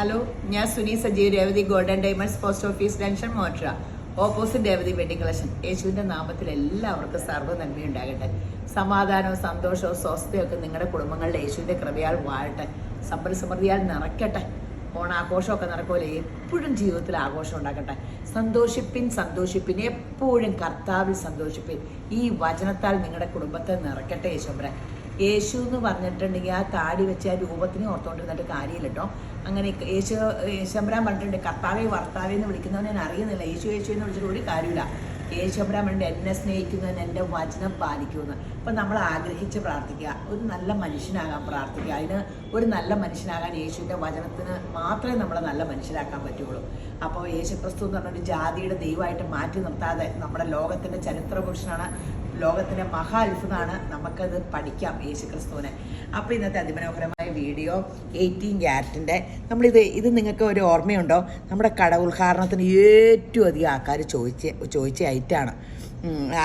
Hello ഞാൻ Suni Sajeev Revathi golden diamonds post office junction മോട്ര opposite Revathi wedding collection യേശുവിന്റെ നാമത്തിൽ എല്ലാവർക്കും സർവ നന്മയും ഉണ്ടാകട്ടെ സമാധാനവും സന്തോഷവും സ്വസ്ഥയും ഒക്കെ നിങ്ങളുടെ കുടുംബങ്ങളുടെ യേശുവിന്റെ കൃപയാൽ വാഴട്ടെ. സമ്പൽ സമൃദ്ധിയാൽ നിറയ്ക്കട്ടെ. ഓണാഘോഷമൊക്കെ നടക്കുമല്ലോ. എപ്പോഴും ജീവിതത്തിൽ ആഘോഷം ഉണ്ടാക്കട്ടെ സന്തോഷിപ്പിൻ സന്തോഷിപ്പിൻ. എപ്പോഴും കർത്താവിൽ സന്തോഷിപ്പിൻ. ഈ വചനത്താൽ നിങ്ങളുടെ കുടുംബത്തെ നിറയ്ക്കട്ടെ യേശുമ്പരെ യേശു എന്ന് പറഞ്ഞിട്ടുണ്ടെങ്കിൽ ആ താടി വെച്ച് ആ രൂപത്തിനെ ഓർത്തോണ്ടിരുന്നിട്ട് കാര്യമില്ല കേട്ടോ. അങ്ങനെ യേശു യേശമ്പരാൻ പറഞ്ഞിട്ടുണ്ട് കർത്താവെ വർത്താവെ എന്ന് വിളിക്കുന്നവനെ ഞാൻ അറിയുന്നില്ല. യേശു യേശു എന്ന് വിളിച്ചിട്ട് ഒരു കാര്യമില്ല യേശുബ്രാൻ പറഞ്ഞിട്ട് എന്നെ സ്നേഹിക്കുന്നവൻ എന്റെ വചനം പാലിക്കുമെന്ന്. അപ്പം നമ്മൾ ആഗ്രഹിച്ച് പ്രാർത്ഥിക്കുക. ഒരു നല്ല മനുഷ്യനാകാൻ പ്രാർത്ഥിക്കുക. അതിന് ഒരു നല്ല മനുഷ്യനാകാൻ യേശുവിന്റെ വചനത്തിന് മാത്രമേ നമ്മളെ നല്ല മനുഷ്യരാക്കാൻ പറ്റുള്ളൂ അപ്പോൾ യേശുക്രിസ്തു എന്ന് പറഞ്ഞൊരു ജാതിയുടെ ദൈവമായിട്ട് മാറ്റി നിർത്താതെ നമ്മുടെ ലോകത്തിന്റെ ചരിത്ര പുരുഷനാണ് ലോകത്തിന്റെ മഹാ അത്ഭുതമാണ് നമുക്കത് പഠിക്കാം യേശു ക്രിസ്തുവിനെ അപ്പോൾ ഇന്നത്തെ അതിമനോഹരമായ വീഡിയോ എയ്റ്റീൻ ക്യാരറ്റിന്റെ നമ്മളിത് ഇത് നിങ്ങൾക്ക് ഒരു ഓർമ്മയുണ്ടോ? നമ്മുടെ കട ഉദ്ഘാടനത്തിന് ഏറ്റവും അധികം ആൾക്കാർ ചോദിച്ച ചോദിച്ച ഐറ്റാണ്.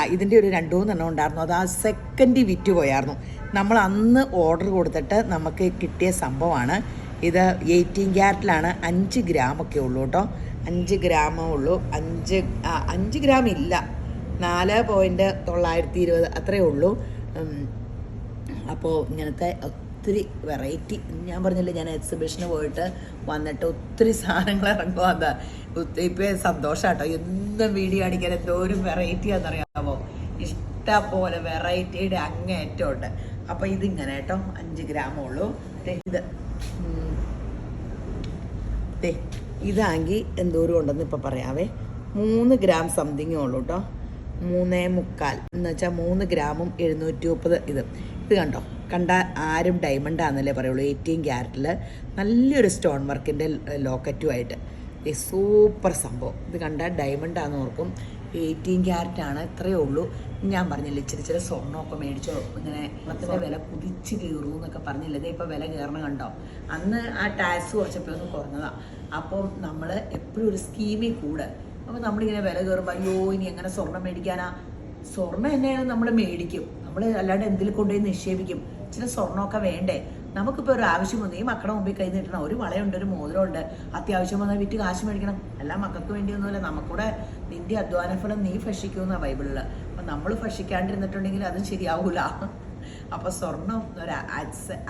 ഇതിന്റെ ഒരു രണ്ടു മൂന്നെണ്ണം ഉണ്ടായിരുന്നു. അത് ആ സെക്കൻഡ് വിറ്റ് പോയായിരുന്നു. നമ്മൾ അന്ന് ഓർഡർ കൊടുത്തിട്ട് നമുക്ക് കിട്ടിയ സംഭവമാണ്. ഇത് എയ്റ്റീൻ ക്യാരറ്റിലാണ്. അഞ്ച് ഗ്രാമൊക്കെ ഉള്ളൂ കേട്ടോ. അഞ്ച് ഗ്രാമേ ഉള്ളൂ. അഞ്ച് അഞ്ച് ഗ്രാം ഇല്ല. നാല് പോയിന്റ് തൊള്ളായിരത്തി ഇരുപത് അത്രയേ ഉള്ളൂ. അപ്പോൾ ഇങ്ങനത്തെ ഒത്തിരി വെറൈറ്റി ഞാൻ പറഞ്ഞില്ലേ ഞാൻ എക്സിബിഷന് പോയിട്ട് വന്നിട്ട് ഒത്തിരി സാധനങ്ങൾ ഇറങ്ങുക അതാ ഇപ്പം സന്തോഷാട്ടോ. എന്നും വീഡിയോ അടിക്കാൻ എന്തോ ഒരു വെറൈറ്റി ആണെന്നറിയാമോ ഇഷ്ടപോലെ വെറൈറ്റിയുടെ അങ്ങേറ്റം ഉണ്ട്. അപ്പോൾ ഇതിങ്ങനെ കേട്ടോ അഞ്ച് ഗ്രാമേ ഉള്ളൂ. ഇത്. ഇതാങ്കി എന്തോരം ഉണ്ടെന്ന് ഇപ്പം പറയാവേ. മൂന്ന് ഗ്രാം സംതിങ്ങേ ഉള്ളൂ കേട്ടോ മൂന്നേ മുക്കാൽ. എന്ന് വെച്ചാൽ മൂന്ന് ഗ്രാമും എഴുന്നൂറ്റി മുപ്പത് ഇത്. ഇത് കണ്ടോ? കണ്ട ആരും ഡയമണ്ട് ആണെന്നല്ലേ പറയുള്ളൂ. എയ്റ്റീൻ ക്യാരറ്റിൽ നല്ലൊരു സ്റ്റോൺ വർക്കിന്റെ ലോക്കറ്റുമായിട്ട് സൂപ്പർ സംഭവം. ഇത് കണ്ടാൽ ഡയമണ്ട് ആണെന്ന് ഓർക്കും. എയ്റ്റീൻ ക്യാരറ്റ് ആണ് ഇത്രയേ ഉള്ളൂ. ഞാൻ പറഞ്ഞില്ല ഇച്ചിരി ഇച്ചിരി സ്വർണമൊക്കെ മേടിച്ചോ ഇങ്ങനെ സ്വർണത്തിന്റെ വില കുതിച്ച് കയറൂ എന്നൊക്കെ പറഞ്ഞില്ല? ഇതേ ഇപ്പോൾ വില കയറണം കണ്ടോ? അന്ന് ആ ടാക്സ് കുറച്ചപ്പോൾ ഒന്ന് കുറഞ്ഞതാണ് അപ്പം നമ്മൾ എപ്പോഴും ഒരു സ്കീമിൽ കൂടെ അപ്പോൾ നമ്മളിങ്ങനെ വില കയറുമ്പോൾ അയ്യോ ഇനി എങ്ങനെ സ്വർണം മേടിക്കാനാ? സ്വർണം തന്നെയാണ് നമ്മൾ മേടിക്കും. നമ്മൾ അല്ലാണ്ട് എന്തിൽ കൊണ്ടുപോയി നിക്ഷേപിക്കും? ചില സ്വർണമൊക്കെ വേണ്ടേ? നമുക്കിപ്പോൾ ഒരു ആവശ്യം വന്നു. ഈ മക്കളുടെ മുമ്പിൽ കൈ നീട്ടണം. ഒരു വളയുണ്ട് ഒരു മോതിരമുണ്ട്. അത്യാവശ്യം വന്നാൽ വിറ്റ് കാശ് മേടിക്കണം. എല്ലാ മക്കൾക്ക് വേണ്ടിയൊന്നുമില്ല. നമുക്കൂടെ നിന്റെ അധ്വാന ഫലം നീ ഭക്ഷിക്കുമെന്നാണ് ബൈബിളിൽ അപ്പം നമ്മൾ ഭക്ഷിക്കാണ്ടിരുന്നിട്ടുണ്ടെങ്കിൽ അതും ശരിയാവൂല. അപ്പോൾ സ്വർണം ഒരു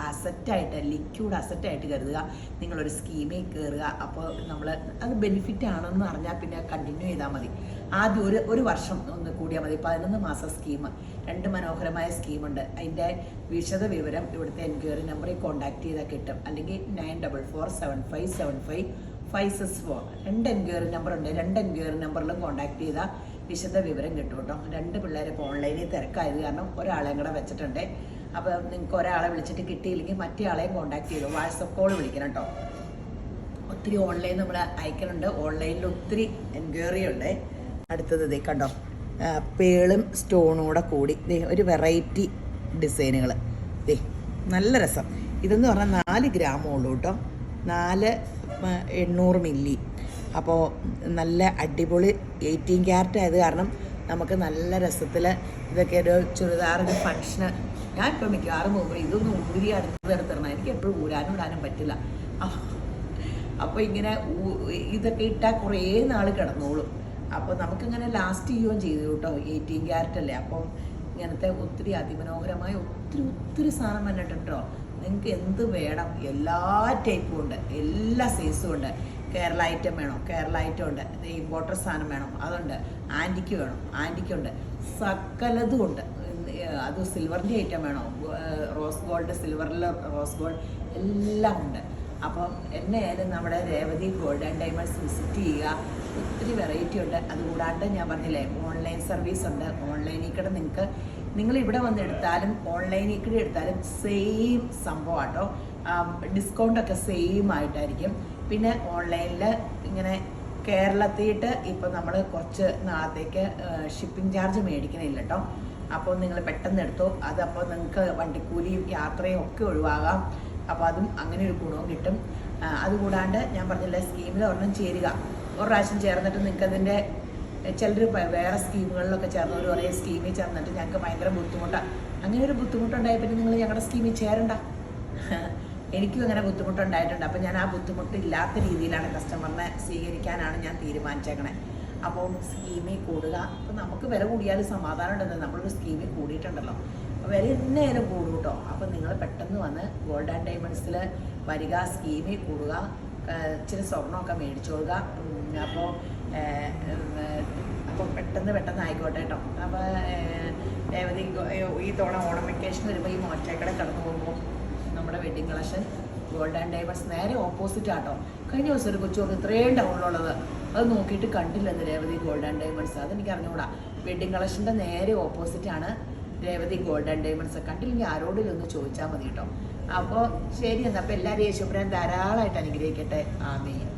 അസറ്റായിട്ട് ലിക്വിഡ് അസറ്റായിട്ട് കരുതുക. നിങ്ങളൊരു സ്കീമിൽ കയറുക അപ്പോൾ നമ്മൾ അത് ബെനിഫിറ്റ് ആണെന്ന് അറിഞ്ഞാൽ പിന്നെ കണ്ടിന്യൂ ചെയ്താൽ മതി. ആദ്യം ഒരു ഒരു വർഷം ഒന്ന് കൂടിയാൽ മതി. പതിനൊന്ന് മാസം സ്കീം രണ്ട് മനോഹരമായ സ്കീമുണ്ട് അതിന്റെ വിശദ വിവരം ഇവിടുത്തെ എൻക്വയറി നമ്പറിൽ കോൺടാക്ട് ചെയ്താൽ കിട്ടും. അല്ലെങ്കിൽ nine double four seven five seven five six four രണ്ട് എൻക്വയറി നമ്പർ ഉണ്ട്. രണ്ട് എൻക്വയറി നമ്പറിലും കോൺടാക്ട് ചെയ്താൽ വിശദ വിവരം കിട്ടും കേട്ടോ. രണ്ട് പിള്ളേരെ ഇപ്പോൾ ഓൺലൈനിൽ തിരക്കായത് കാരണം ഒരാളെയും കൂടെ വെച്ചിട്ടുണ്ട്. അപ്പോൾ നിങ്ങൾക്ക് ഒരാളെ വിളിച്ചിട്ട് കിട്ടിയില്ലെങ്കിൽ മറ്റേ ആളെയും കോൺടാക്ട് ചെയ്തു. വാട്സപ്പ് കോൾ വിളിക്കണം കേട്ടോ. ഒത്തിരി ഓൺലൈൻ നമ്മൾ അയക്കുന്നുണ്ട് ഓൺലൈനിൽ ഒത്തിരി എൻക്വയറി ഉണ്ട്. അടുത്തത് ഇതേ കണ്ടോ. പേളും സ്റ്റോണും കൂടെ കൂടി. ഒരു വെറൈറ്റി ഡിസൈനുകൾ ദേ നല്ല രസം. ഇതെന്ന് പറഞ്ഞാൽ നാല് ഗ്രാമേ ഉള്ളൂ കേട്ടോ. നാല് എണ്ണൂറ് മില്ലി. അപ്പോൾ നല്ല അടിപൊളി എയ്റ്റീൻ ക്യാരറ്റ് ആയത് കാരണം നമുക്ക് നല്ല രസത്തിൽ ഇതൊക്കെ ഒരു ചുരിദാറിന്റെ ഫങ്ഷന്. ഞാൻ ഇപ്പോൾ മിക്കവാറും പോകുമ്പോൾ ഇതൊന്നും ഊരി അടുത്ത് എടുത്തിടണം. എനിക്ക് എപ്പോഴും ഊരാനും ഇടാനും പറ്റില്ല. അപ്പോൾ ഇങ്ങനെ ഇതൊക്കെ ഇട്ടാൽ കുറേ നാൾ കിടന്നോളും. അപ്പോൾ നമുക്കിങ്ങനെ ലാസ്റ്റ് ചെയ്യുകയും ചെയ്തു കേട്ടോ. എയ്റ്റീൻ ക്യാരറ്റ് അല്ലേ അപ്പം ഇങ്ങനത്തെ ഒത്തിരി അതിമനോഹരമായ ഒത്തിരി ഒത്തിരി സാധനം വന്നിട്ടുണ്ട് നിങ്ങൾക്ക് എന്ത് വേണം? എല്ലാ ടൈപ്പും ഉണ്ട്. എല്ലാ സൈസും ഉണ്ട്. കേരള ഐറ്റം വേണം കേരള ഐറ്റം ഉണ്ട്. ഇമ്പോർട്ടർ സാധനം വേണം അതുണ്ട്. ആന്റിക്ക് വേണം ആന്റിക്കുണ്ട് സകലതും ഉണ്ട്. അത് സിൽവറിന്റെ ഐറ്റം വേണോ? റോസ് ഗോൾഡ് സിൽവറിൽ റോസ് ഗോൾഡ് എല്ലാം ഉണ്ട്. അപ്പം എന്നെ ആയാലും നമ്മുടെ Revathi gold and diamonds visit ചെയ്യുക. ഒത്തിരി വെറൈറ്റി ഉണ്ട്. അതുകൂടാണ്ട് ഞാൻ പറഞ്ഞില്ലേ ഓൺലൈൻ സർവീസ് ഉണ്ട്. ഓൺലൈനിൽ കൂടെ നിങ്ങൾക്ക് നിങ്ങൾ ഇവിടെ വന്ന് എടുത്താലും ഓൺലൈനിൽ കൂടെ എടുത്താലും സെയിം സംഭവമാട്ടോ ഡിസ്കൗണ്ട് ഡിസ്കൗണ്ടൊക്കെ സെയിം ആയിട്ടായിരിക്കും. പിന്നെ ഓൺലൈനിൽ ഇങ്ങനെ കേരളത്തിയിട്ട് ഇപ്പം നമ്മൾ കുറച്ച് നാളത്തേക്ക് ഷിപ്പിംഗ് ചാർജ് മേടിക്കണില്ല കേട്ടോ അപ്പോൾ നിങ്ങൾ പെട്ടെന്ന് എടുത്തു. അതപ്പോൾ നിങ്ങൾക്ക് വണ്ടിക്കൂലിയും യാത്രയും ഒക്കെ ഒഴിവാകാം. അപ്പോൾ അതും അങ്ങനെ ഒരു ഗുണവും കിട്ടും. അതുകൂടാണ്ട് ഞാൻ പറഞ്ഞില്ലേ സ്കീമിൽ ഒരെണ്ണം ചേരുക. ഒരു പ്രാവശ്യം ചേർന്നിട്ട് നിങ്ങൾക്ക് അതിന്റെ ചിലർ വേറെ സ്കീമുകളിലൊക്കെ ചേർന്നവർ ഒരേ സ്കീമിൽ ചേർന്നിട്ട് ഞങ്ങൾക്ക് ഭയങ്കര ബുദ്ധിമുട്ടാണ് അങ്ങനെ ഒരു ബുദ്ധിമുട്ടുണ്ടായി പിന്നെ നിങ്ങൾ ഞങ്ങളുടെ സ്കീമിൽ ചേരണ്ട. എനിക്കും അങ്ങനെ ബുദ്ധിമുട്ടുണ്ടായിട്ടുണ്ട്. അപ്പോൾ ഞാൻ ആ ബുദ്ധിമുട്ട് ഇല്ലാത്ത രീതിയിലാണ് കസ്റ്റമറിനെ സ്വീകരിക്കാനാണ് ഞാൻ തീരുമാനിച്ചേക്കണേ. അപ്പോൾ സ്കീമിൽ കൂടുക. അപ്പോൾ നമുക്ക് വില കൂടിയാലും സമാധാനം ഉണ്ടെന്ന് നമ്മളൊരു സ്കീമിൽ കൂടിയിട്ടുണ്ടല്ലോ. വില എന്നേരം കൂടും കേട്ടോ അപ്പം നിങ്ങൾ പെട്ടെന്ന് വന്ന് ഗോൾഡ് ആൻഡ് ഡയമണ്ട്സിൽ വരിക സ്കീമിൽ കൂടുക ഇച്ചിരി സ്വർണമൊക്കെ മേടിച്ചോളുക അപ്പോൾ അപ്പോൾ പെട്ടെന്ന് പെട്ടെന്ന് ആയിക്കോട്ടെ കേട്ടോ അപ്പോൾ ഈ തവണ ഓണം വെക്കേഷൻ വരുമ്പോൾ ഈ മോറ്റേക്കടെ കടന്നു പോകുമ്പോൾ നമ്മുടെ wedding collection gold and diamonds നേരെ ഓപ്പോസിറ്റ് ആട്ടോ. കഴിഞ്ഞ ദിവസം ഒരു കൊച്ചു ഇത്രയും ഡൗണിലുള്ളത് അത് നോക്കിയിട്ട് കണ്ടില്ലെന്ന് രേവതി ഗോൾഡ് ആൻഡ് ഡയമണ്ട്സ് അതെനിക്ക് അറിഞ്ഞുകൂടാ വെഡിങ് കളക്ഷന്റെ നേരെ ഓപ്പോസിറ്റ് ആണ്. രേവതി ഗോൾഡ് ആൻഡ് ഡയമണ്ട്സ് കണ്ടില്ലെങ്കിൽ ആരോടും ഒന്ന് ചോദിച്ചാൽ മതി കേട്ടോ അപ്പോൾ ശരി എന്നാൽ അപ്പോൾ എല്ലാവരും യേശുപ്രാൻ ധാരാളമായിട്ട് അനുഗ്രഹിക്കട്ടെ. ആമീൻ.